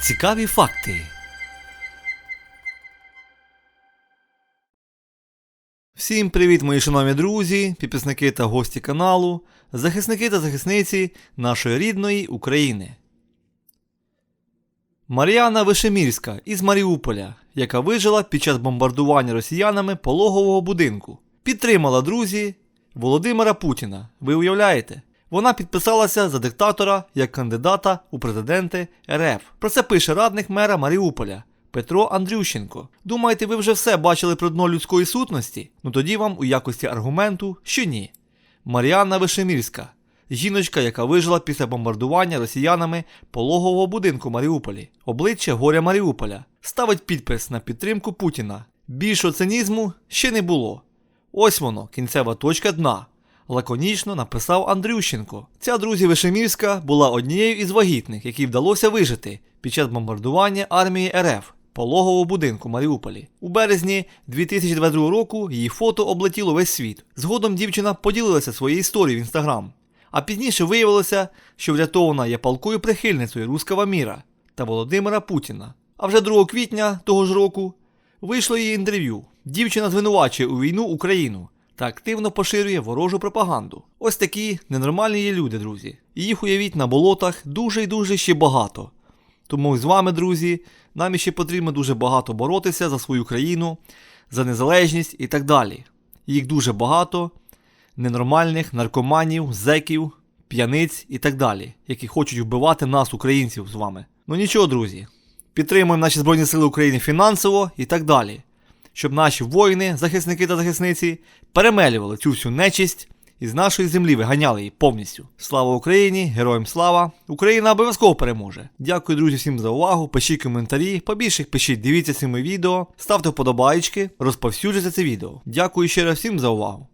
Цікаві факти. Всім привіт, мої шановні друзі, підписники та гості каналу, захисники та захисниці нашої рідної України. Мар'яна Вишемірська із Маріуполя, яка вижила під час бомбардування росіянами пологового будинку, підтримала друзі Володимира Путіна. Ви уявляєте? Вона підписалася за диктатора як кандидата у президенти РФ. Про це пише радник мера Маріуполя Петро Андрющенко. Думаєте, ви вже все бачили про дно людської сутності? Ну тоді вам у якості аргументу, що ні. Мар'яна Вишемірська, жіночка, яка вижила після бомбардування росіянами пологового будинку Маріуполі, обличчя горя Маріуполя, ставить підпис на підтримку Путіна. Більшого цинізму ще не було. Ось воно, кінцева точка дна. Лаконічно написав Андрющенко. Ця друзі Вишемірська була однією із вагітних, якій вдалося вижити під час бомбардування армії РФ пологового будинку Маріуполі. У березні 2022 року її фото облетіло весь світ. Згодом дівчина поділилася своєю історією в інстаграм. А пізніше виявилося, що врятована є палкою прихильницею руского міра та Володимира Путіна. А вже 2 квітня того ж року вийшло її інтерв'ю. Дівчина звинувачує у війну Україну та активно поширює ворожу пропаганду. Ось такі ненормальні є люди, друзі. Їх уявіть на болотах дуже і дуже ще багато. Тому з вами, друзі, нам іще потрібно дуже багато боротися за свою країну, за незалежність і так далі. Їх дуже багато ненормальних наркоманів, зеків, п'яниць і так далі, які хочуть вбивати нас, українців, з вами. Ну нічого, друзі, підтримуємо наші Збройні Сили України фінансово і так далі, щоб наші воїни, захисники та захисниці перемелювали цю всю нечисть і з нашої землі виганяли її повністю. Слава Україні! Героям слава! Україна обов'язково переможе! Дякую, друзі, всім за увагу. Пишіть коментарі, побільше їх пишіть, дивіться цими відео, ставте вподобайки, розповсюджуйте це відео. Дякую ще раз всім за увагу.